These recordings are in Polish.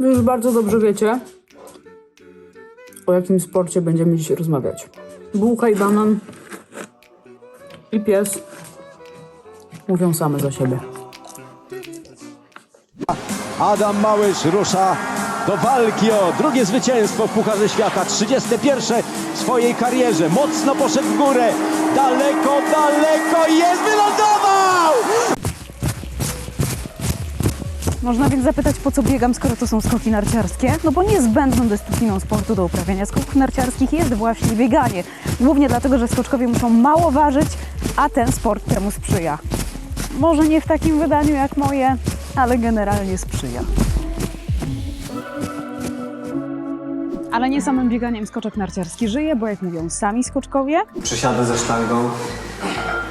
Już bardzo dobrze wiecie, o jakim sporcie będziemy dzisiaj rozmawiać. Bułka i banan i pies mówią same za siebie. Adam Małysz rusza do walki o drugie zwycięstwo w Pucharze Świata. 31 w swojej karierze. Mocno poszedł w górę. Daleko, daleko jest wylądował! Można więc zapytać, po co biegam, skoro to są skoki narciarskie? No bo niezbędną dyscypliną sportu do uprawiania skoków narciarskich jest właśnie bieganie. Głównie dlatego, że skoczkowie muszą mało ważyć, a ten sport temu sprzyja. Może nie w takim wydaniu jak moje, ale generalnie sprzyja. Ale nie samym bieganiem skoczek narciarski żyje, bo jak mówią sami skoczkowie, Przysiady ze sztangą.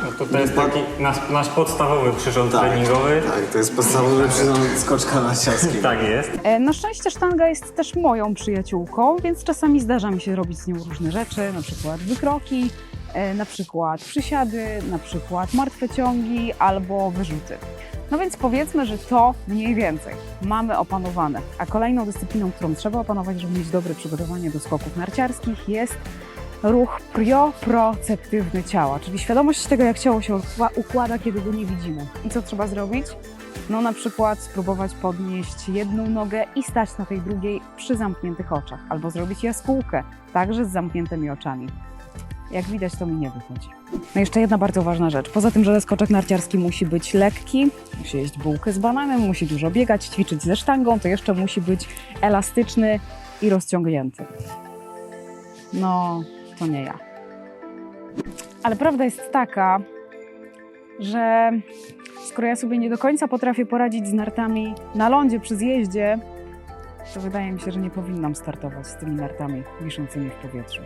No to, to jest taki nasz, nasz podstawowy przyrząd treningowy. Tak, to jest podstawowy przyrząd skoczka narciarskiego. Tak jest. E, Na szczęście sztanga jest też moją przyjaciółką, więc czasami zdarza mi się robić z nią różne rzeczy, na przykład wykroki, e, na przykład przysiady, na przykład martwe ciągi albo wyrzuty. No więc powiedzmy, że to mniej więcej mamy opanowane. A kolejną dyscypliną, którą trzeba opanować, żeby mieć dobre przygotowanie do skoków narciarskich jest ruch prioproceptywny ciała, czyli świadomość tego, jak ciało się ukła- układa, kiedy go nie widzimy. I co trzeba zrobić? No na przykład spróbować podnieść jedną nogę i stać na tej drugiej przy zamkniętych oczach, albo zrobić jaskółkę, także z zamkniętymi oczami. Jak widać, to mi nie wychodzi. No jeszcze jedna bardzo ważna rzecz. Poza tym, że skoczek narciarski musi być lekki, musi jeść bułkę z bananem, musi dużo biegać, ćwiczyć ze sztangą, to jeszcze musi być elastyczny i rozciągnięty. No, to nie ja. Ale prawda jest taka, że skoro ja sobie nie do końca potrafię poradzić z nartami na lądzie przy zjeździe, to wydaje mi się, że nie powinnam startować z tymi nartami wiszącymi w powietrzu.